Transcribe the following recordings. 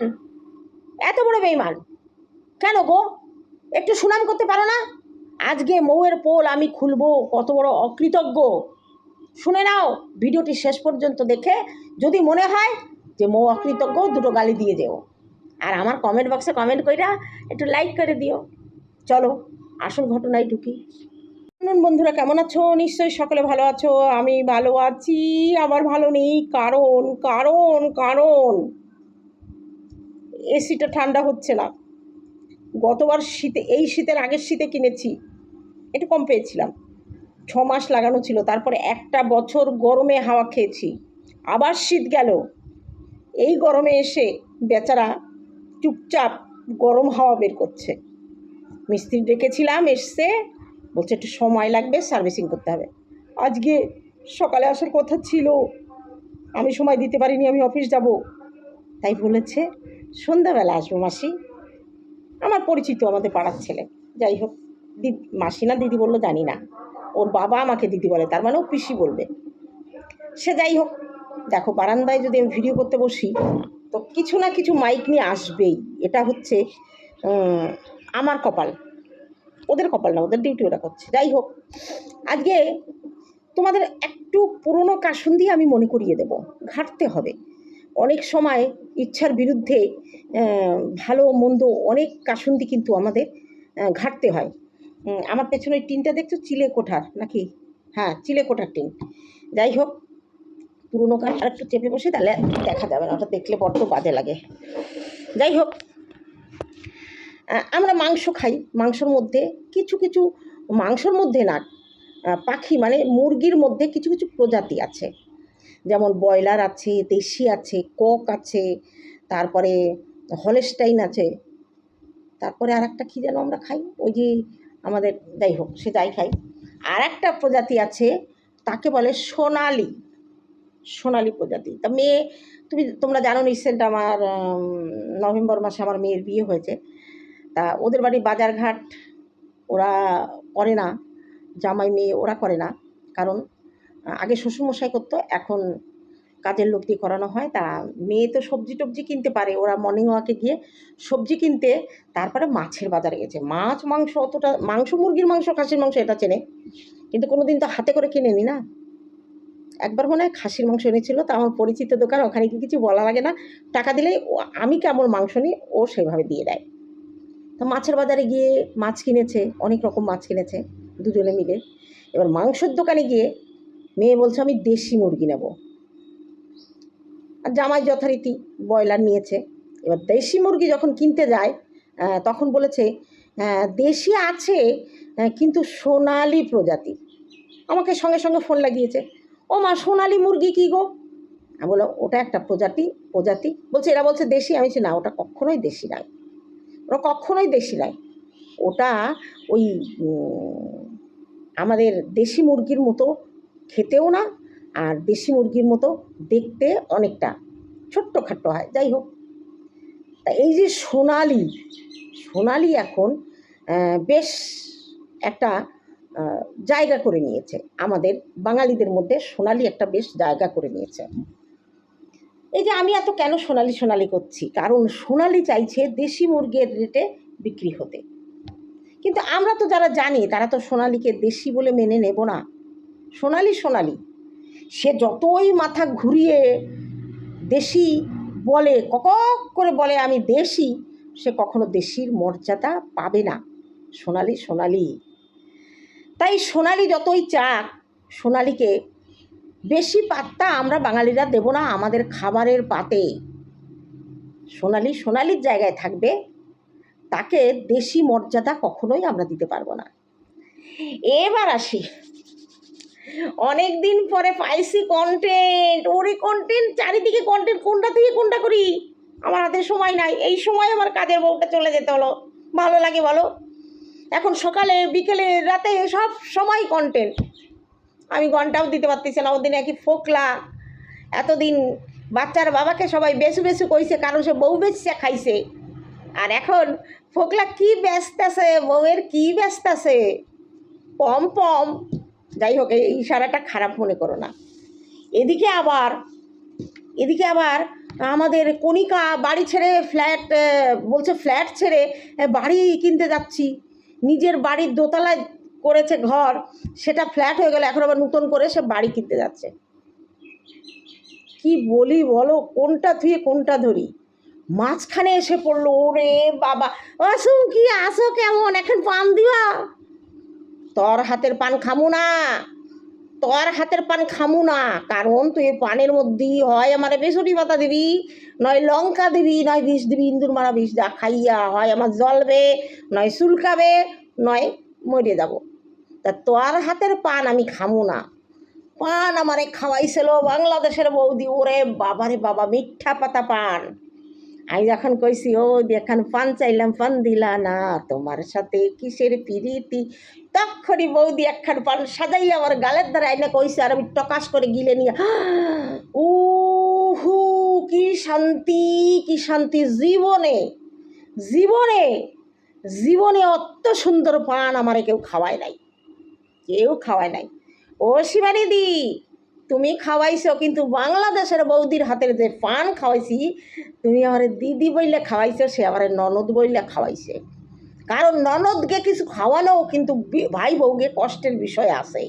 বেইমান এত বড় বেইমান। কেন গো? একটু সুনাম করতে পারো না? আজকে মৌয়ের পোল আমি খুলবো, কত বড় অকৃতজ্ঞ। শুনে নাও, ভিডিওটি শেষ পর্যন্ত দেখে যদি মনে হয় যে মৌ অকৃতজ্ঞ, দুটো গালি দিয়ে যেও। আর আমার কমেন্ট বক্সে কমেন্ট কইরা একটু লাইক করে দিও। চলো, আসল ঘটনায় ঢুকি। শুনুন বন্ধুরা, কেমন আছো? নিশ্চয়ই সকলে ভালো আছো। আমি ভালো আছি, আবার ভালো নেই। কারণ কারণ কারণ। এসিটা ঠান্ডা হচ্ছে না। গতবার শীতে, এই শীতের আগের শীতে কিনেছি, একটু কম পেয়েছিলাম। ছ মাস লাগানো ছিল, তারপরে একটা বছর গরমে হাওয়া খেয়েছি। আবার শীত গেল। এই গরমে এসে বেচারা চুপচাপ গরম হাওয়া বের করছে। মিস্ত্রি ডেকেছিলাম, এসছে, বলছে একটু সময় লাগবে, সার্ভিসিং করতে হবে। আজকে সকালে আসার কথা ছিল। আমি সময় দিতে পারিনি, আমি অফিস যাব। তাই বলেছে সন্ধ্যাবেলা আসব, মাসি। আমার পরিচিত আমাদের পাড়ার ছেলে। যাই হোক দিদি মাসি না দিদি বলল, জানি না। ওর বাবা আমাকে দিদি বলে, তার মানে ও পিসি বলবে। সে যাই হোক, দেখো, বারান্দায় যদি আমি ভিডিও করতে বসি, তো কিছু না কিছু মাইক নিয়ে আসবেই। এটা হচ্ছে আমার কপাল। ওদের কপাল না, ওদের ডিউটি ওরা করছে। যাই হোক, আজকে তোমাদের একটু পুরনো কাসুন্দি আমি মনে করিয়ে দেব। ঘাটতে হবে। অনেক সময় ইচ্ছার বিরুদ্ধে ভালো মন্দ অনেক কাসুন্দি কিন্তু আমাদের ঘাটতে হয়। আমার পেছনে টিনটা দেখছ? চিলে কোঠার নাকি? হ্যাঁ চিলে কোঠার টিন। যাই হোক, পুরনো কাঠ আর একটু চেপে বসে, তাহলে দেখা যাবে না, ওটা দেখলে বড্ড বাজে লাগে। যাই হোক আমরা মাংস খাই। মাংসর মধ্যে কিছু কিছু, মাংসর মধ্যে না পাখি মানে মুরগির মধ্যে কিছু কিছু প্রজাতি আছে। যেমন ব্রয়লার আছে, দেশি আছে, কক আছে, তারপরে হলেস্টাইন আছে। তারপরে আর একটা কী যেন আমরা খাই? ওই যে আমাদের যাই হোক, সে যাই খাই। আর একটা প্রজাতি আছে, তাকে বলে সোনালি। সোনালি প্রজাতি। তা মেয়ে, তুমি, তোমরা জানো রিসেন্ট আমার নভেম্বর মাসে আমার মেয়ের বিয়ে হয়েছে। তা ওদের বাড়ি বাজারঘাট, ওরা করে না। জামাই মেয়ে ওরা করে না। কারণ আগে শ্বশুরমশাই করতো, এখন কাজের লোক দিয়ে করানো হয়। তা মেয়ে তো সবজি টবজি কিনতে পারে, ওরা মর্নিং ওয়াকে গিয়ে সবজি কিনতে তারপরে মাছের বাজারে গেছে। মাছ, মাংস অতটা, মাংস, মুরগির মাংস, খাসির মাংস এটা চেনে। কিন্তু কোনো দিন তো হাতে করে কিনে নি। একবার মনে হয় খাসির মাংস এনেছিল, তা আমার পরিচিত দোকান ওখানে কি কিছু বলা লাগে না। টাকা দিলেই আমি কেমন মাংস নিই, ও সেভাবে দিয়ে দেয়। তো মাছের বাজারে গিয়ে মাছ কিনেছে, অনেক রকম মাছ কিনেছে, দুজনে মিলে। এবার মাংসের দোকানে গিয়ে মেয়ে বলছে আমি দেশি মুরগি নেব। আর জামাই যথারীতি ব্রয়লার নিয়েছে। এবার দেশি মুরগি যখন কিনতে যায় তখন বলেছে আহ, দেশি আছে কিন্তু সোনালি প্রজাতি। আমাকে সঙ্গে সঙ্গে ফোন লাগিয়েছে ও মা সোনালি মুরগি কী গো? আমি বললাম ওটা একটা প্রজাতি প্রজাতি। বলছে এরা বলছে দেশি। আমি বলছি না ওটা কখনোই দেশি নয়। ওটা কখনোই দেশি নয়। ওটা ওই আমাদের দেশি মুরগির মতো খেতেও না, আর দেশি মুরগির মতো দেখতে অনেকটা ছোট্ট খাট্ট হয়, যাই হোক। তা এই যে সোনালি সোনালি এখন বেশ একটা জায়গা করে নিয়েছে। আমাদের বাঙালিদের মধ্যে সোনালি একটা বেশ জায়গা করে নিয়েছে। এই যে আমি এত কেন সোনালি সোনালি করছি? কারণ সোনালি চাইছে দেশি মুরগির রেটে বিক্রি হতে। কিন্তু আমরা তো যারা জানি, তারা তো সোনালিকে দেশি বলে মেনে নেব না। সোনালি সোনালি। সে যতই মাথা ঘুরিয়ে দেশি বলে, কক করে বলে, আমি দেশি সে কখনো দেশির মর্যাদা পাবে না। সোনালি সোনালি। তাই সোনালি যতই চাক, সোনালিকে বেশি পাত্তা আমরা বাঙালিরা দেব না আমাদের খাবারের পাতে। সোনালি সোনালির জায়গায় থাকবে, তাকে দেশি মর্যাদা কখনোই আমরা দিতে পারব না। এবার আসি অনেক দিন পরে পাইছি কন্টেন্ট ওরে কন্টেন্ট চারিদিকে কন্টেন্ট কোনটা থেকে কোনটা করি? আমার হাতে সময় নাই, এই সময় আমার কাজের বউটা চলে যেতে হলো। ভালো লাগে বলো? এখন সকালে, বিকেলে, রাতে সব সময় কন্টেন্ট আমি ঘন্টাও দিতে পারতেছি না ওদিন একই ফোকলা। এতদিন বাচ্চার বাবাকে সবাই বেশু বেশু কইছে, কারণ সে বউ বেচছে খাইছে। আর এখন ফোকলা কি ব্যস্ত আছে, বউয়ের কি ব্যস্ত আছে? পম পম। যাই হোক, এই ইশারাটা খারাপ মনে করো না। এদিকে আবার এদিকে আবার আমাদের কণিকা বাড়ি ছেড়ে ফ্ল্যাট বলছে ফ্ল্যাট ছেড়ে বাড়ি কিনতে যাচ্ছি। নিজের বাড়ির দোতলায় করেছে ঘর, সেটা ফ্ল্যাট হয়ে গেল, এখন আবার নতুন করে সে বাড়ি কিনতে যাচ্ছে। কি বলি বলো, কোনটা থুয়ে কোনটা ধরি? মাঝখানে এসে পড়ল, ওরে বাবা, আসো কি, আসো কেমন, এখন পান দিবা? তোর হাতের পান খামু না। তোর হাতের পান খামু না। কারণ তুই পানের মধ্যেই হয় আমার বেসুরি পাতা দিবি, নয় লঙ্কা দিবি, নয় বিষ দিবি, ইন্দুর মারা বিষ দা খাইয়া হয় আমার জলবে নয় চুলকাবে, নয় মরে যাব। তা তোর হাতের পান আমি খামু না। পান আমারে খাওয়াইছিল বাংলাদেশের বৌদি, ওরে বাবারে বাবা, মিঠা পাতা পান। আমি যখন কইছি, ও, এখন পান চাইলাম পান দিলা না, তোমার সাথে কিসের পিরিতি? তখনই বৌদি একখান পান সাজাই আমার গালের দ্বারা আইনা কইছে, আর আমি টকাস করে গিলে নিয়ে ও হু কি শান্তি কি শান্তি জীবনে জীবনে জীবনে অত সুন্দর পান আমারে কেউ খাওয়ায় নাই, কেউ খাওয়ায় নাই। ও শিবানিদি তুমি খাওয়াইছো, কিন্তু বাংলাদেশের বৌদির হাতের যে পান খাওয়াইছি, তুমি আমার দিদি বইলে খাওয়াইছো, সে আমার ননদ বইলে খাওয়াইছে। কারণ ননদকে কিছু খাওয়ানো কিন্তু ভাই বউকে কষ্টের বিষয় আছে।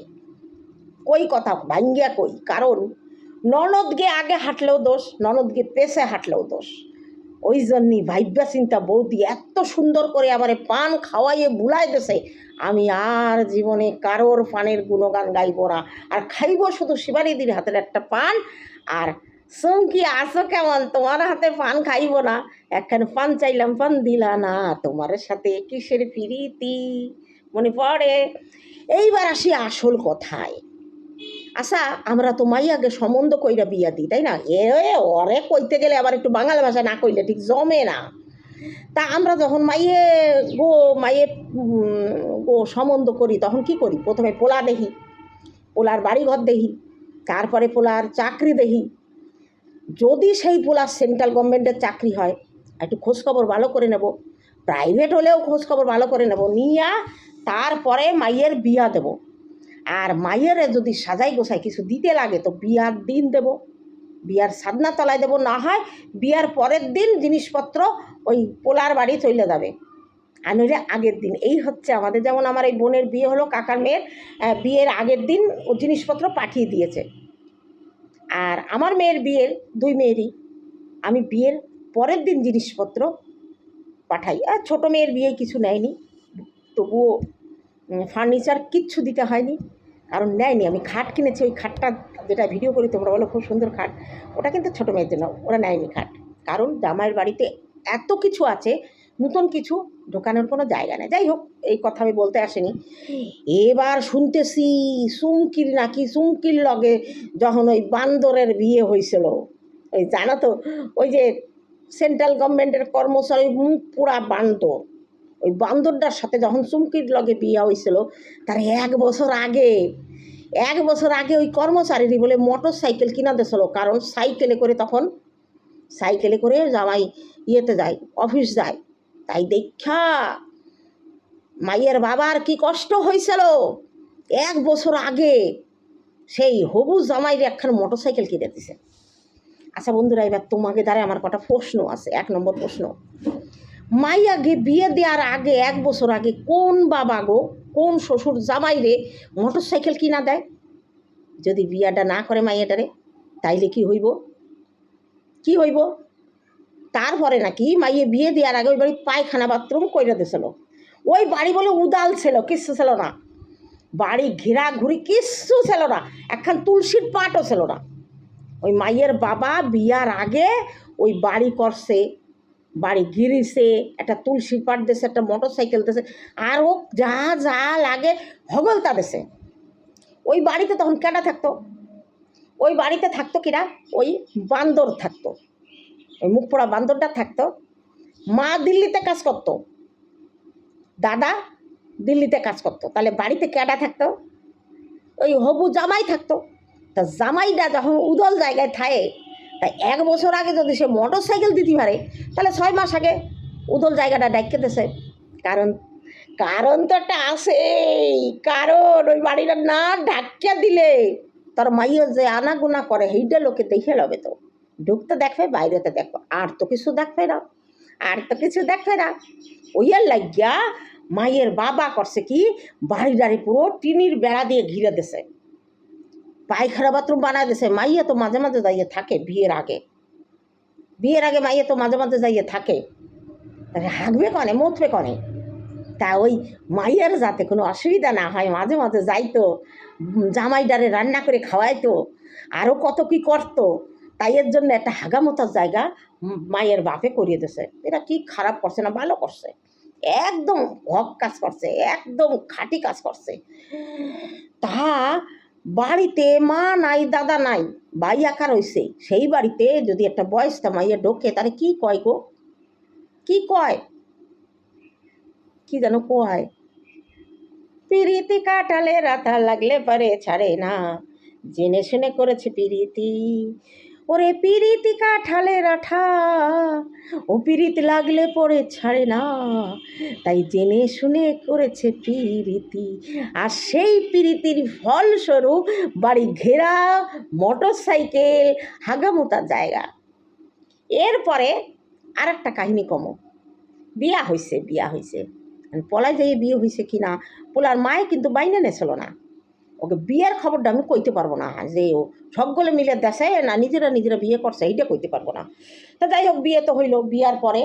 কই কথা, ভাঙ্গিয়া কই। কারণ ননদকে আগে হাঁটলেও দোষ, ননদকে পেশে হাঁটলেও দোষ। ওই জন্যই ভাইব্যা চিন্তা বৌদি এত সুন্দর করে আমার পান খাওয়াইয়ে বুলাই দেছে। আমি আর জীবনে কারোর পানের গুণগান গাইব না। আর খাইব শুধু শিবানিদির হাতের একটা পান। আর চমকি আসো কেমন? তোমার হাতে পান খাইব না। একখান পান চাইলাম, পান দিলা না। তোমার সাথে কিসের ফিরিতি মনে পড়ে? এইবার আসি আসল কথায়। আচ্ছা আমরা তো মাইয়াকে সম্বন্ধ কইরা বিয়া দিই, তাই না? এ ওরে কইতে গেলে আবার একটু বাংলা ভাষা না কইলে ঠিক জমে না। তা আমরা যখন মাইয়ে গো মাইয়ে গো সম্বন্ধ করি, তখন কি করি? প্রথমে পোলা দেখি, পোলার বাড়িঘর দেখি, তারপরে পোলার চাকরি দেখি। যদি সেই পোলার সেন্ট্রাল গভর্নমেন্টের চাকরি হয়, একটু খোঁজখবর ভালো করে নেব, প্রাইভেট হলেও খোঁজখবর ভালো করে নেব, নিয়া তারপরে মাইয়ের বিয়া দেব। আর মাইয়ের যদি সাজাই গোসাই কিছু দিতে লাগে, তো বিয়ার দিন দেব। বিয়ার সাধনা তলায় দেবো। না হয় বিয়ার পরের দিন জিনিসপত্র ওই পোলার বাড়ি চলে যাবে। আর নইলে আগের দিন। এই হচ্ছে আমাদের যেমন আমার এই বোনের বিয়ে হলো, কাকার মেয়ের বিয়ের আগের দিন ও জিনিসপত্র পাঠিয়ে দিয়েছে। আর আমার মেয়ের বিয়ের, দুই মেয়েরই, আমি বিয়ের পরের দিন জিনিসপত্র পাঠাই। আর ছোটো মেয়ের বিয়ে কিছু নেয়নি। তবুও ফার্নিচার কিচ্ছু দিতে হয়নি। কারণ নেয়নি আমি খাট কিনেছি। ওই খাটটা যেটা ভিডিও করি, তোমরা বলো খুব সুন্দর খাট। ওটা কিন্তু ছোটো মেয়ের জন্য। ওরা নেয়নি খাট। কারণ জামাইয়ের বাড়িতে এত কিছু আছে, নতুন কিছু ঢোকানোর কোনো জায়গা নেই। যাই হোক, এই কথা আমি বলতে আসিনি। এবার শুনতেছি সুমকির নাকি সুমকির লগে যখন ওই বান্দরের বিয়ে হয়েছিল ওই জানো তো, ওই যে সেন্ট্রাল গভর্নমেন্টের কর্মচারী, মুখ পুরা বান্দর। ওই বান্দরটার সাথে যখন চুমকির লগে বিয়ে হয়েছিল তার এক বছর আগে, এক বছর আগে ওই কর্মচারীরই বলে মোটর সাইকেল কিনা দিয়েছিল, কারণ সাইকেলে করে তখন, সাইকেলে করে জামাই ইয়েতে যায়, অফিস যায়। তাই দেখা, মাইয়ের বাবার কি কষ্ট হয়েছিল এক বছর আগে সেই হবু জামাইয়ের একখান মোটর সাইকেল কিনে দিছে। আচ্ছা বন্ধুরা, এবার তোমাকে দ্বারা আমার কটা প্রশ্ন আছে, এক নম্বর প্রশ্ন। মাইয়াকে বিয়ে দেওয়ার আগে, এক বছর আগে কোন বাবা গো, কোন শ্বশুর জামাইরে মোটর সাইকেল কিনা দেয়? যদি বিয়াটা না করে মাইয়াটারে, তাইলে কি হইব? কি হইব? তারপরে নাকি মাইয়ে বিয়ে দেওয়ার আগে ওই বাড়ি পায়খানা বাথরুম কইরা দিয়েছিল ওই বাড়ি বলে উদাল ছিল, কিচ্ছু ছিল না। বাড়ি ঘেরা ঘুরি কিচ্ছু ছিল না, একখান তুলসীর পাটও ছিল না। ওই মাইয়ের বাবা বিয়ার আগে ওই বাড়ি করছে বাড়ি গিরিছে, একটা তুলসী পাট দেছে একটা মোটর সাইকেল দেছে আর ও যা যা লাগে হগলতা দেশে ওই বাড়িতে তখন কেটা থাকতো? ওই বাড়িতে থাকতো কিরা? ওই বান্দর থাকতো। ওই মুখ পোড়া বান্দরটা থাকতো। মা দিল্লিতে কাজ করতো। দাদা দিল্লিতে কাজ করতো। তাহলে বাড়িতে কেডা থাকতো? ওই হবু জামাই থাকতো। তা জামাইটা যখন উদল জায়গায় থাকে তাই এক বছর আগে যদি সে মোটর সাইকেল দিতে পারে, তাহলে ছয় মাস আগে উদল জায়গাটা ডাইকে দেছে। কারণ কারণ তো একটা আছেই। কারণ ওই বাড়িটা না ঢাকিয়া দিলে তার মাইও যে আনাগুনা করে, সেইটা লোকে দেখে লবে তো। ঢুকতে দেখবে বাইরেতে দেখবে আর তো কিছু দেখবে না। আর তো কিছু দেখবে না। ওইয়ার লাগিয়া মায়ের বাবা করছে কি বাড়ি দাঁড়ি পুরো টিনির বেড়া দিয়ে ঘিরে দিছে। পায়খানা বাথরুম বানায় দিছে, মাইয়া তো মাঝে মাঝে যাইয়ে থাকে বিয়ের আগে। বিয়ের আগে মাইয়া তো মাঝে মাঝে যাইয়ে থাকে। হাঁকবে কনে মতবে কনে? তা ওই মাইয়ার যাতে কোনো অসুবিধা না হয়, মাঝে মাঝে যাইতো, জামাইডারে রান্না করে খাওয়াইতো আরও কত কি করতো, তাই এর জন্য একটা হাগামতার জায়গা মায়ের বাপে করিয়ে দিছে। এরা কি খারাপ করছে না ভালো করছে? একদম হক কাজ করছে, একদম খাঁটি কাজ করছে। তা বাড়িতে মা নাই, দাদা নাই বাই একা রয়েছে, সেই বাড়িতে যদি একটা বয়সটা মাইয়া ঢোকে, তাহলে কি কয় গো? কি কয়? কি যেন কয়? পিরিতি কাটালে রাতা লাগলে পারে ছাড়ে না, জেনে শুনে করেছে পিরিতি। ওরে পিরিতি কাঠালে রাঠা। ও পিরিতি লাগলে পরে ছাড়ে না। তাই জেনে শুনে করেছে পিরিতি। আর সেই পিরিতির ফলস্বরূপ বাড়ি ঘেরা মোটর সাইকেল হাগামোতার জায়গা। এরপরে আর একটা কাহিনী কমো। বিয়া হয়েছে বিয়া হয়েছে পলায় যাইয়ে বিয়ে হয়েছে কি না পোলার মায়ে কিন্তু বাইনে নেছিল না। ওকে বিয়ের খবরটা আমি কইতে পারব না, যে ও সকলে মিলে দেশে না নিজেরা নিজেরা বিয়ে করছে, এইটা কইতে পারব না। তা যাই হোক, বিয়ে তো হইল, বিয়ার পরে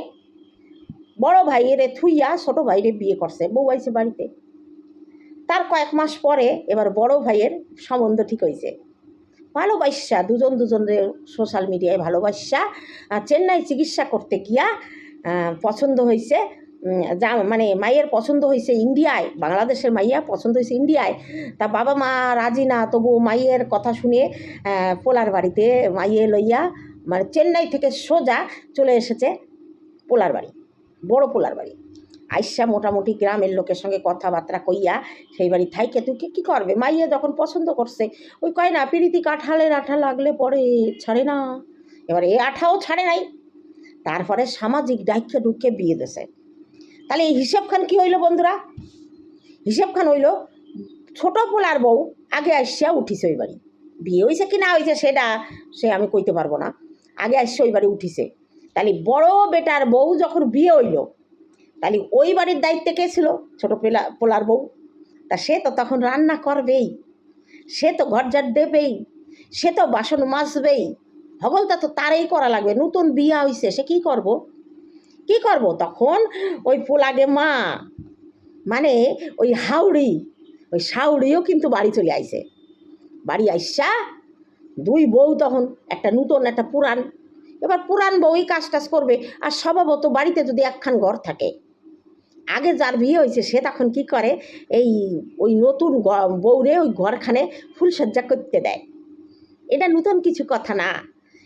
বড় ভাইয়ের থুইয়া ছোট ভাইরে বিয়ে করছে, বউ আইছে বাড়িতে। তার কয়েক মাস পরে এবার বড় ভাইয়ের সম্বন্ধ ঠিক হয়েছে ভালোবাসা, দুজন দুজনের সোশ্যাল মিডিয়ায় ভালোবাসা চেন্নাই চিকিৎসা করতে গিয়া পছন্দ হয়েছে যা মানে মায়ের পছন্দ হয়েছে ইন্ডিয়ায়, বাংলাদেশের মাইয়া পছন্দ হয়েছে ইন্ডিয়ায়, তা বাবা মা রাজি না, তবু মাইয়ের কথা শুনে পোলার বাড়িতে মাইয়ে লইয়া মানে চেন্নাই থেকে সোজা চলে এসেছে পোলার বাড়ি, বড় পোলার বাড়ি। আইসা মোটামুটি গ্রামের লোকের সঙ্গে কথাবার্তা কইয়া সেই বাড়ি থাইকে, তুই কি- করবে? মাইয়া যখন পছন্দ করছে, ওই কয় না, পিরিতি কাঠালের আঠা লাগলে পরে ছাড়ে না। এবার এ আঠাও ছাড়ে নাই, তারপরে সামাজিক দায়িত্ব ঢুকে বিয়ে দেছে। তাহলে এই হিসাবখান কি হইল বন্ধুরা? হিসাবখান হইল, ছোট পোলার বউ আগে আসিয়া উঠিছে ওই বাড়ি। বিয়ে হয়েছে কি না হয়েছে সেটা সে আমি কইতে পারব না। আগে আসছে ওই বাড়ি উঠিছে। তাহলে বড় বেটার বউ যখন বিয়ে হইল, তাহলে ওই বাড়ির দায়িত্বে কে ছিল? ছোটো পেলা, পোলার বউ। তা সে তো তখন রান্না করবেই। সে তো ঘর ঝাড় দেবেই। সে তো বাসন মাজবেই। হগলটা তো তারই করা লাগবে। নতুন বিয়া হইছে, সে কি করব? কি করব? তখন ওই পোলাগে মা মানে ওই হাউড়ি, ওই সাউড়িও কিন্তু বাড়ি চলে আইছে। বাড়ি আইসা দুই বউ তখন, একটা নূতন, একটা পুরান। এবার পুরান বউই কাজ টাজ করবে, আর স্বভাবত বাড়িতে যদি একখান ঘর থাকে। আগে যার বিয়ে হয়েছে সে তখন কি করে? এই ওই নতুন বউরে ওই ঘরখানে ফুলসজ্জা করতে দেয়। এটা নতুন কিছু কথা না।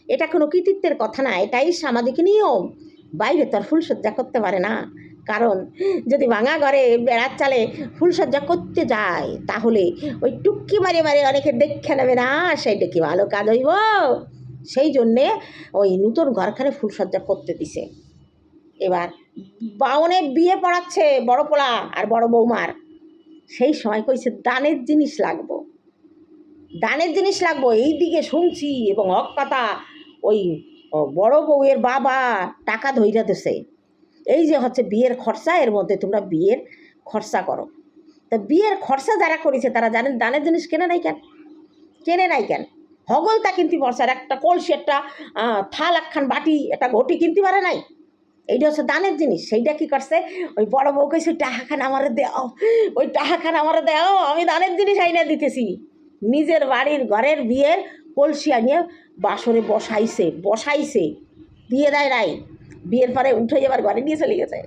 এটা কোনো কৃতিত্বের কথা না। এটাই সামাজিক নিয়ম। বাইরে তো আর ফুলসজ্জা করতে পারে না। কারণ যদি ভাঙা ঘরে বেড়ার চালে ফুলসজ্জা করতে যায়, তাহলে ওই টুক্কি মারে মারে অনেকে দেখে নেবে না সেইটা কি ভালো কাজ হইব? সেই জন্যে ওই নতুন ঘরখানে ফুলসজ্জা করতে দিছে। এবার বাউনে বিয়ে পড়াচ্ছে বড় পোলা আর বড় বৌমার। সেই সময় কইছে, দানের জিনিস লাগবো। দানের জিনিস লাগবো এই দিকে শুনছি এবং হক কথা, ওই ও, বড় বউয়ের বাবা টাকা ধইরা দিছে। এই যে হচ্ছে বিয়ের খরচা এর মধ্যে তোমরা বিয়ের খরচা করো। তা বিয়ের খরচা যারা করেছে তারা জানেন দানের জিনিস কেনে নাই কেন? কেনে নাই কেন? হগলতা কিনতে পারছে আর একটা কলসি একটা থাল একখান বাটি একটা ঘটি কিনতে পারে নাই। এইটা হচ্ছে দানের জিনিস। সেইটা কি করছে? ওই বড় বউ কইছে টাহাখান আমারে দেও ওই টাহাখান আমারে দেও আমি দানের জিনিস আইনা দিতেছি। নিজের বাড়ির ঘরের বিয়ের কলসি আনিয়ে বাসরে বসাইছে বসাইছে। দিয়ে দেয় নাই বিয়ের পরে উঠে যাবার ঘরে নিয়ে চলে গেছে।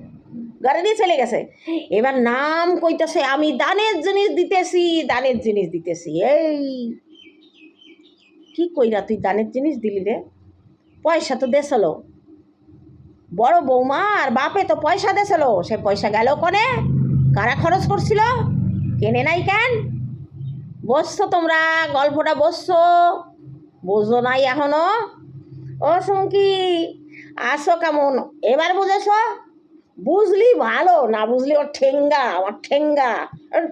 ঘরে নিয়ে চলে গেছে। এবার নাম কইতেছে, আমি দানের জিনিস দিতেছি, দানের জিনিস দিতেছি। এই, কি কইরা তুই দানের জিনিস দিলি রে? পয়সা তো দেশল বড় বৌমা আর বাপে তো পয়সা দেশল সে পয়সা গেল কনে? কারা খরচ করছিল? কেনে নাই কেন? বসছো তোমরা, গল্পটা বসছো। বুঝো নাই এখনও? ও সুমকি আসো কেমন? এবার বুঝেছ? বুঝলি ভালো, না বুঝলি ওর ঠেঙ্গা, আমার ঠেঙ্গা।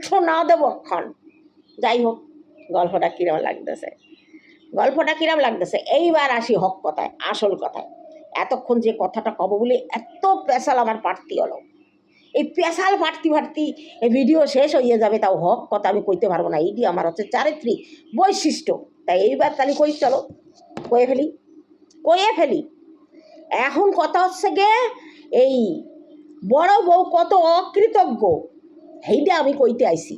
শোনা দেবো ক্ষণ যাই হোক, গল্পটা কীরকম লাগতেছে? গল্পটা কিরাম লাগতেছে? এইবার আসি হক কথায়, আসল কথায়। এতক্ষণ যে কথাটা কব বলে এত পেশাল আমার পারতি হলো। এই পেশাল পারতি পারতি এই ভিডিও শেষ হয়ে যাবে, তাও হক কথা আমি কইতে পারব না। এইটি আমার হচ্ছে চারিত্রিক বৈশিষ্ট্য। তাই এইবার তাহলে কই চলো? কয়ে ফেলি। কয়ে ফেলি। এখন কথা হচ্ছে গে, এই বড় বউ কত অকৃতজ্ঞ, সেইটা আমি কইতে আইছি।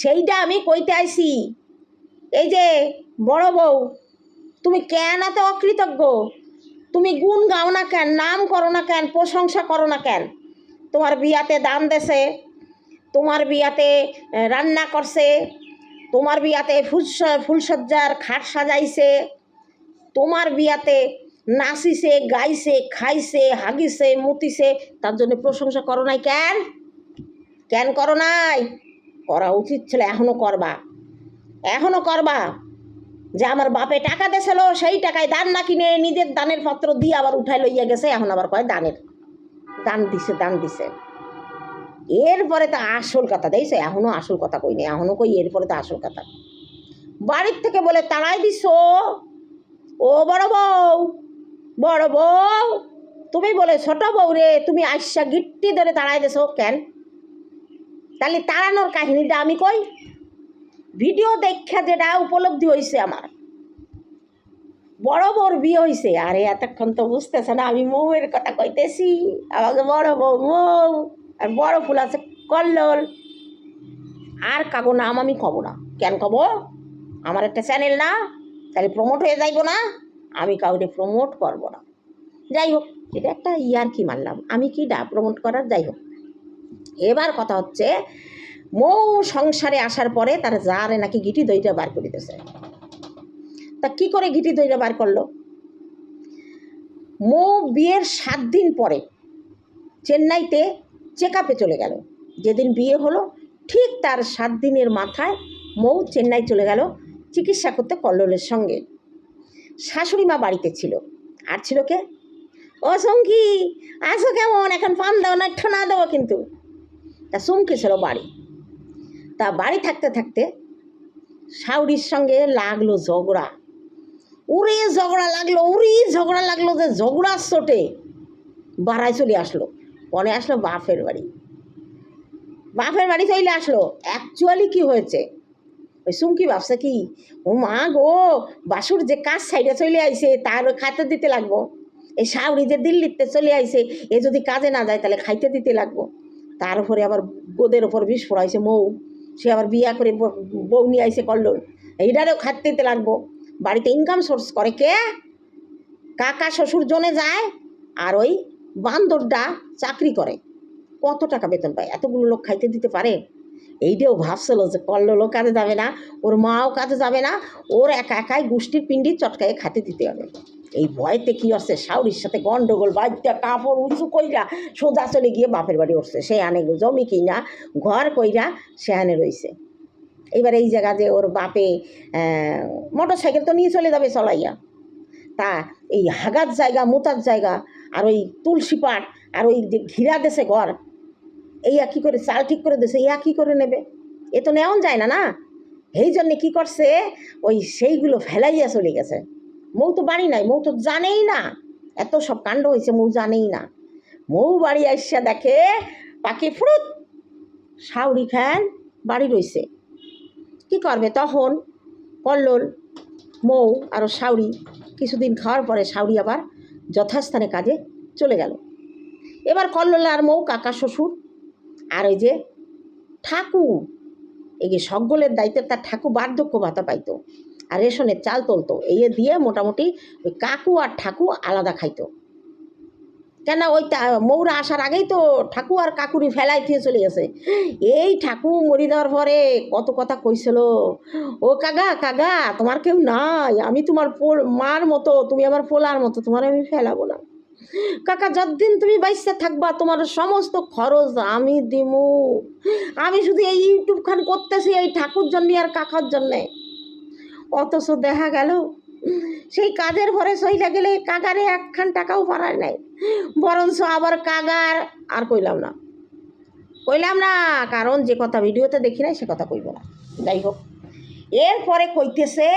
সেইটা আমি কইতে আইছি, এই যে বড় বউ, তুমি কেন এত অকৃতজ্ঞ? তুমি গুণ গাও না কেন, নাম করো না কেন, প্রশংসা করো না কেন? তোমার বিয়াতে দান দেছে, তোমার বিয়াতে রান্না করছে তোমার বিয়াতে ফুল ফুলসজ্জার খাট সাজাইছে। তোমার বিয়াতে নাচিছে, গাইছে, খাইছে, হাগিছে, মুতিছে, তার জন্য প্রশংসা করো নাই কেন? কেন করো নাই? করা উচিত ছিল এখনও করবা। এখনও করবা। যে আমার বাপে টাকা দেছিল সেই টাকায় দান না কিনে নিজের দানের পত্র দিয়ে আবার উঠাই লইয়া গেছে, এখন আবার কয় দানের? দান দিছে দান দিছে। এরপরে তো আসল কথা, দেখছে? এখনও আসল কথা কই নেই এখনও কই এরপরে তো আসল কথা। বাড়ির থেকে বলে তাড়াই দিস, ও বড় বউ বড় বউ, তুমি বলে, ছোট বউ রে, তুমি আইসা গিট্টি ধরে তাড়াই দেছো কেন? তাহলে তাড়ানোর কাহিনীটা আমি কই? ভিডিও দেখা যেটা উপলব্ধি হয়েছে আমার। বড় বউর বিয়ে হয়েছে আরে এতক্ষণ তো বুঝতেছে না, আমি মৌয়ের কথা কইতেছি, আমাকে বড় বউ, মৌ। আর বড় ফুল আছে কল্লোল। আর কাগো নাম আমি কব না। কেন কব? আমার একটা চ্যানেল না, তাহলে প্রমোট হয়ে যাইব না। আমি কাউকে প্রমোট করব না। যাই হোক, এটা একটা ইয়ার কি মানলাম? আমি কি ডা প্রমোট করার? যাই হোক। এবার কথা হচ্ছে, মৌ সংসারে আসার পরে তার জারে নাকি গিটি দইটা বার করে দিতেছে। তা কি করে গিটি দইটা বার করল? মৌ বিয়ের সাত দিন পরে, চেন্নাইতে চেক আপে চলে গেল। যেদিন বিয়ে হলো, ঠিক তার সাত দিনের মাথায় মৌ চেন্নাই চলে গেল চিকিৎসা করতে কল্লোলের সঙ্গে। শাশুড়ি মা বাড়িতে ছিল। আর ছিল কে? ও সঙ্গী, আসো কেমন, এখন পান দাও না একটু না দেবো কিন্তু। তা সুমকি ছিল বাড়ি। তা বাড়ি থাকতে থাকতে শাউরির সঙ্গে লাগল ঝগড়া। উড়ে ঝগড়া লাগল উড়ি ঝগড়া লাগল যে ঝগড়ার চোটে বাড়ায় চলে আসলো। মনে আসলো বাপের বাড়ি। বাপের বাড়ি চলে আসলো। অ্যাকচুয়ালি কি হয়েছে? ওই সুমকি ভাবছে কি, ও মা গো, বাসুর যে কাজ সাইডে চলে আইছে, তার খাইতে দিতে লাগবো। এই শাউরি যে দিল্লিতে চলে আইছে, এ যদি কাজে না যায় তাহলে খাইতে দিতে লাগবো। তার উপরে আবার গোদের ওপর বিষ পড়াইছে মৌ। সে আবার বিয়া করে বউ নিয়ে আইসে করল এইটারও খাইতে দিতে লাগবো। বাড়িতে ইনকাম সোর্স করে কে? কাকা, শ্বশুর জনে যায়। আর ওই বান্দরটা চাকরি করে। কত টাকা বেতন পায়? এতগুলো লোক খাইতে দিতে পারে? এইটাও ভাবছিল যে কল্লো কাজে যাবে না, ওর মাও কাজে যাবে না, ওর একা একাই গোষ্ঠীর পিন্ডি চটকায় খাতে দিতে হবে। এই ভয়তে কি হচ্ছে? শাউরির সাথে গন্ডগোল বাড়িটা কাপড় উঁচু কইরা সোজা চলে গিয়ে বাপের বাড়ি উঠছে। সে আনে জমি কিনা, ঘর কইরা সে আনে রইছে। এবার এই জায়গা যে ওর বাপে মোটর সাইকেল তো নিয়ে চলে যাবে চলাইয়া। তা এই হাগার জায়গা, মুতার জায়গা আর ওই তুলসী পাট আর ওই যে ঘিরা দেশে ঘর এইয়া কী করে চাল ঠিক করে দেশে ইয়া কী করে নেবে। এ তো নেওয়া যায় না না? এই জন্যে কী করছে? ওই সেইগুলো ফেলাইয়া চলে গেছে। মৌ তো বাড়ি নাই, মৌ তো জানেই না। এত সব কাণ্ড হয়েছে মৌ জানেই না। মৌ বাড়ি আসিয়া দেখে পাখি ফুরুত, শাউরি খান বাড়ি রইছে। কি করবে তখন? কল্লোল মৌ আর শাউরি কিছুদিন খাওয়ার পরে শাউরি আবার যথাস্থানে কাজে চলে গেল। এবার কল্লোল আর মৌ, কাকা, শ্বশুর আর ওই যে ঠাকু, এই যে সকলের দায়িত্বে তার ঠাকু বার্ধক্য ভাতা পাইতো। আর রেশনের চাল তুলতো। এই দিয়ে মোটামুটি ওই কাকু আর ঠাকু আলাদা খাইতো। কেন ওই মৌরা আসার আগেই তো ঠাকু আর কাকুরি ফেলাই দিয়ে চলে গেছে। এই ঠাকু মরি দেওয়ার পরে কত কথা কইছিল, ও কাগা কাগা তোমার কেউ নাই, আমি তোমার পোল, মার মতো, তুমি আমার পোলার মতো, তোমার আমি ফেলাবো না। কাকা, যতদিন তুমি বাইসে থাকবা, তোমার সমস্ত খরচ আমি দিমু। আমি শুধু এই ইউটিউব খান করতেছি, এই ঠাকুর জন্যে আর কাকার জন্যে। অথচ দেখা গেল সেই কাজের ভরে সইলা গেলে কাগারে একখান টাকাও পারায় নাই। বরঞ্চ আবার কাগার, আর কইলাম না। কইলাম না, কারণ যে কথা ভিডিওতে দেখি নাই, সে কথা কইব না। যাই হোক, এরপরে কইতেছে,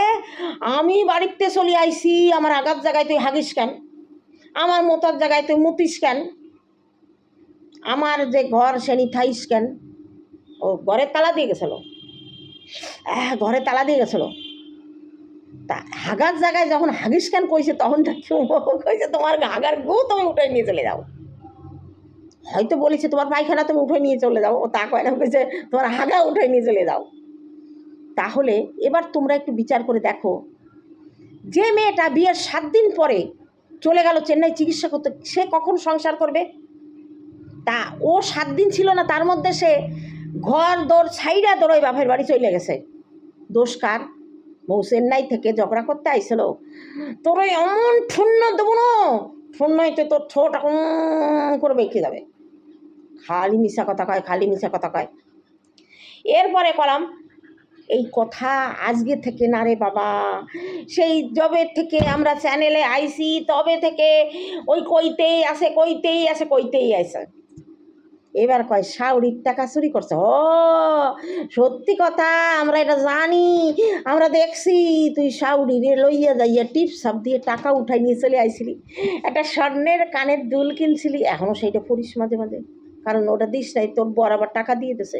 আমি বাড়িতে চলে আইছি, আমার আগার জায়গায় তুই হাগিস কেন? আমার মতার জায়গায় তুই মুতিস কেন? আমার যে ঘর শ্রেণি থাইস কেন? ও, ঘরে তালা দিয়ে গেছিল। ঘরে তালা দিয়ে গেছিল। তা হাগার জায়গায় যখন হাগিস কেন কইছে, তখন কইছে, তোমার হাগার গু তুমি উঠে নিয়ে চলে যাও। হয়তো বলেছে, তোমার পায়খানা তুমি উঠে নিয়ে চলে যাও। ও তা কয় না কইছে, তোমার হাগা উঠে নিয়ে চলে যাও। তাহলে এবার তোমরা একটু বিচার করে দেখো, যে মেয়েটা বিয়ের সাত দিন পরে চলে গেল চেন্নাই চিকিৎসা করতে, সে কখন সংসার করবে? তা ও সাত দিন ছিল না, তার মধ্যে সে ঘর দৌড় ছাইরা দৌড়ই বাপের বাড়ি চলে গেছে। দোষ কার? বউ চেন্নাই থেকে ঝগড়া করতে আইছিল। তোর ওই এমন ঠুন্ন দেবো না ঠুন্নইতে তোর ঠোঁট করে বেঁকে যাবে। খালি মিশা কথা কয়, খালি মিশা কথা কয়। এরপরে কলাম, এই কথা আজকে থেকে না রে বাবা, সেই জবে থেকে আমরা চ্যানেলে আইসি তবে থেকে ওই কইতেই আসে কইতেই আসে কইতেই আসে। এবার কয়, শাউরির টাকা চুরি করছে? ও, সত্যি কথা, আমরা এটা জানি, আমরা দেখছি, তুই শাউরি রে লইয়া যাইয়া টিপ সাপ দিয়ে টাকা উঠাই নিয়ে চলে আইছিলি। একটা স্বর্ণের কানের দুল কিনছিলি এখনও সেইটা পড়িস মাঝে মাঝে, কারণ ওটা দিস নাই, তোর বর আবার টাকা দিয়ে দিছে।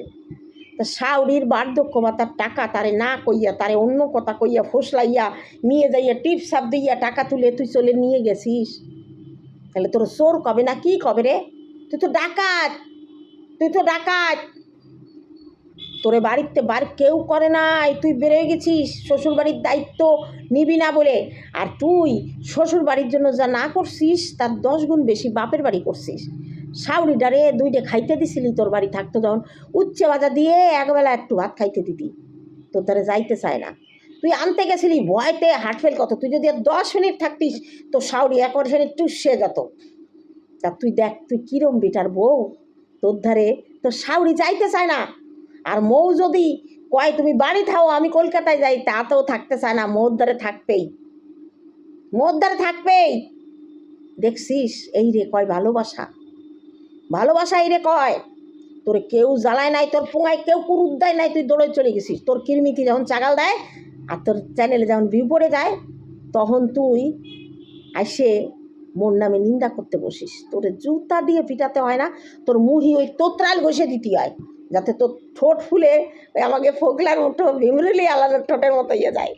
তা শাউরির বার্ধক্য বা তার টাকা তারে না কইয়া, তারে অন্য কথা কইয়া, ফসলাইয়া নিয়ে যাইয়া টিপ সাপ দিয়া টাকা তুলে তুই চলে নিয়ে গেছিস। তাহলে তোর চোর কবে না কি কবে রে? তুই তো ডাকাত। তুই তো ডাকাত। তোরে বাড়িতে বাড়ি কেউ করে নাই। তুই বেরোয় গেছিস শ্বশুর বাড়ির দায়িত্ব নিবি না বলে। আর তুই শ্বশুর বাড়ির জন্য যা না করছিস, তার দশ গুণ বেশি বাপের বাড়ি করছিস। সাউরি ডারে দুইটা খাইতে দিছিলি তোর বাড়ি থাকতো যখন উচ্চে বাজা দিয়ে একবেলা একটু ভাত খাইতে দিতি। তোর দ্বারা যাইতে চায় না। তুই আনতে গেছিলি ভয়তে হাট ফেল কত। তুই যদি আর দশ মিনিট থাকতিস, তো সাউরি একবার সেখানে টুসে যেত। তা তুই দেখ, তুই কিরম বেটার বউ। তোর ধারে তোর সাউরি যাইতে চায় না। আর মৌ যদি কয়, তুমি বাড়ি থাও, আমি কলকাতায় যাই তাতেও থাকতে চায় না, মোর ধারে থাকবেই। মোর ধারে থাকবেই। দেখছিস? এই রে কয় ভালোবাসা। ভালোবাসা এই রে কয়, তোর কেউ জ্বালায় নাই, তোর পোঙায় কেউ কুরুদ দেয় নাই, তুই দৌড়ে চলে গেছিস। তোর কিরমিতি যখন চাগাল দেয় আর তোর চ্যানেলে যখন ভিউ যায়, তখন তুই আসে মোর নামে নিন্দা করতে বসিস। তোর জুতা দিয়ে পিটাতে হয় না, তোর মুহি ওই তোতরাল ঘষে দিতে হয়, যাতে তোর ঠোঁট ফুলে আমাকে ফোকলার মতো, ভিমরুলি আলাদা ঠোঁটের মতো ইয়ে যায়।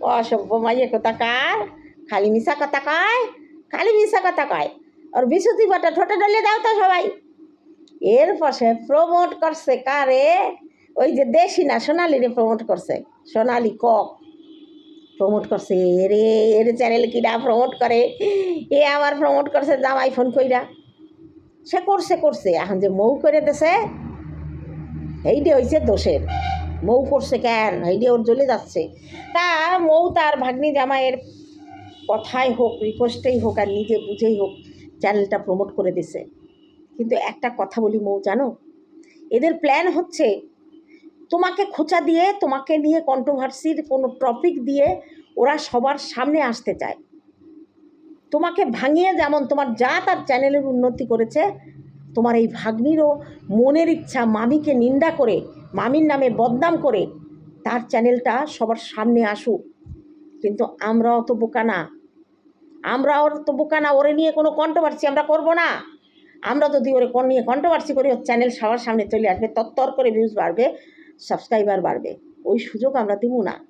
অসভ্য মাইয়ে কথা কার? খালি মিশা কথা কয়? খালি মিশা কথা কয়। আর বিশুতি বাটা ঠোঁটে ডলে দাও তো সবাই। এর পাশে প্রমোট করছে কারে? ওই যে দেশি না, সোনালিরে প্রমোট করছে, সোনালি কক। প্রমোট করছে। রে এর চ্যানেল কিনা প্রমোট করে? এ আবার প্রমোট করছে জামাই ফোন কইরা। সে করছে করছে। এখন যে মৌ করে দেছে এইটা হয়েছে দোষের। মৌ করছে কেন? এইটা ওর জ্বলে যাচ্ছে। তা মৌ তার ভাগ্নি জামাইয়ের কথাই হোক রিকোয়েস্টেই হোক আর নিজে বুঝেই হোক চ্যানেলটা প্রমোট করে দিছে। কিন্তু একটা কথা বলি মৌ, জানো? এদের প্ল্যান হচ্ছে তোমাকে খোঁচা দিয়ে, তোমাকে নিয়ে কন্ট্রোভার্সির কোনো টপিক দিয়ে ওরা সবার সামনে আসতে চায়। তোমাকে ভাঙিয়ে যেমন তোমার যা তার চ্যানেলের উন্নতি করেছে, তোমার এই ভাগ্নিরও মনের ইচ্ছা মামিকে নিন্দা করে, মামির নামে বদনাম করে তার চ্যানেলটা সবার সামনে আসুক। কিন্তু আমরা অত বোকা না। আমরা ওর তো বোকা না, ওরে নিয়ে কোনো কন্ট্রোভার্সি আমরা করব না। আমরা যদি ওরে নিয়ে কন্ট্রোভার্সি করি, ওর চ্যানেল সবার সামনে চলে আসবে, তত্তর করে ভিউজ বাড়বে। সাবস্ক্রাইবার বাড়বে। ওই সুযোগ আমরা দিব না।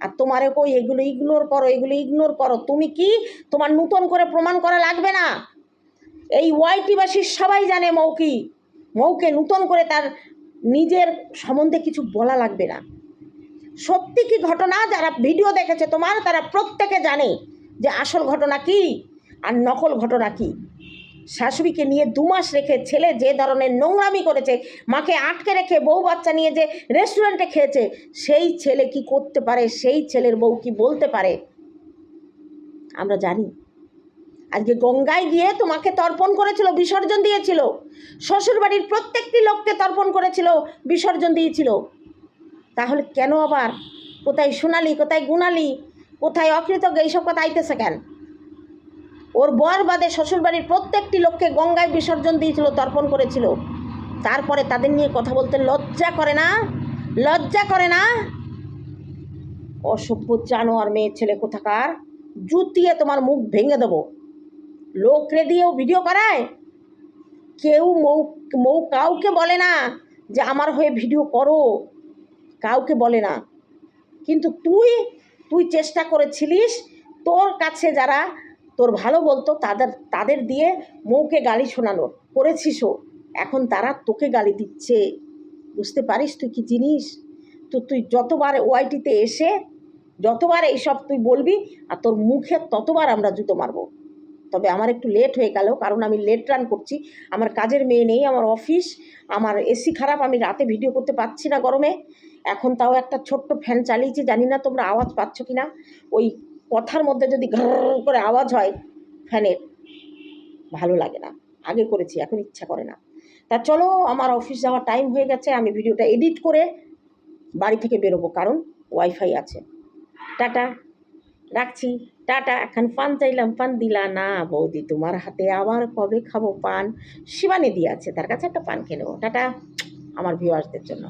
আর তোমারে কই, এগুলো ইগনোর করো, এগুলো ইগনোর করো। তুমি কি তোমার নূতন করে প্রমাণ করা লাগবে না? এই ওয়াইটিবাসীর সবাই জানে মৌকি। মৌকে নূতন করে তার নিজের সম্বন্ধে কিছু বলা লাগবে না। সত্যি কি ঘটনা? যারা ভিডিও দেখেছে তোমার, তারা প্রত্যেকে জানে যে আসল ঘটনা কি, আর নকল ঘটনা কি। শাশুড়িকে নিয়ে দু মাস রেখে ছেলে যে ধরনের নোংরামি করেছে, মাকে আটকে রেখে বউ বাচ্চা নিয়ে যে রেস্টুরেন্টে খেয়েছে, সেই ছেলে কি করতে পারে? সেই ছেলের বউ কি বলতে পারে? আমরা জানি। আজকে গঙ্গায় গিয়ে তোমাকে তর্পণ করেছিল, বিসর্জন দিয়েছিল। শ্বশুরবাড়ির প্রত্যেকটি লোককে তর্পণ করেছিল, বিসর্জন দিয়েছিল। তাহলে কেন আবার? কোথায় সোনালি, কোথায় গুণালি, কোথায় অকৃতজ্ঞ, এইসব কথা আইতেছে কেন? ওর বর বাদে শ্বশুরবাড়ির প্রত্যেকটি লোককে গঙ্গায় বিসর্জন দিয়েছিল, তর্পণ করেছিল। তারপরে তাদের নিয়ে কথা বলতে লজ্জা করে না? লজ্জা করে না? অসভ্য জানোয়ার মেয়ে ছেলে কোথাকার? জুতিয়ে তোমার মুখ ভেঙে দেবো। লোকরে দিয়েও ভিডিও করায়? কেউ মৌ মৌ কাউকে বলে না যে আমার হয়ে ভিডিও করো। কাউকে বলে না। কিন্তু তুই তুই চেষ্টা করেছিলিস তোর কাছে যারা তোর ভালো বলতো, তাদের তাদের দিয়ে মৌকে গালি শোনানোর করেছিসও এখন তারা তোকে গালি দিচ্ছে। বুঝতে পারিস তুই কি জিনিস? তো তুই যতবার ওয়াইটিতে এসে, যতবার এইসব তুই বলবি, আর তোর মুখে ততবার আমরা জুতো মারবো। তবে আমার একটু লেট হয়ে গেল, কারণ আমি লেট রান করছি। আমার কাজের মেয়ে নেই, আমার অফিস আমার এসি খারাপ, আমি রাতে ভিডিও করতে পারছি না গরমে। এখন তাও একটা ছোট্ট ফ্যান চালিয়েছি, জানি না তোমরা আওয়াজ পাচ্ছ কি না ওই কথার মধ্যে যদি করে আওয়াজ হয় ফ্যানের, ভালো লাগে না। আগে করেছি, এখন ইচ্ছা করে না। তা চলো, আমার অফিস যাওয়ার টাইম হয়ে গেছে, আমি ভিডিওটা এডিট করে বাড়ি থেকে বেরোবো, কারণ ওয়াইফাই আছে। টাটা, রাখছি। টাটা, এখন পান চাইলাম, পান দিলা না, বৌদি তোমার হাতে আবার কবে খাব পান? শিবানি দিয়ে আছে, তার কাছে একটা পান খেয়ে নেব। টাটা, আমার ভিউয়ার্সদের জন্য।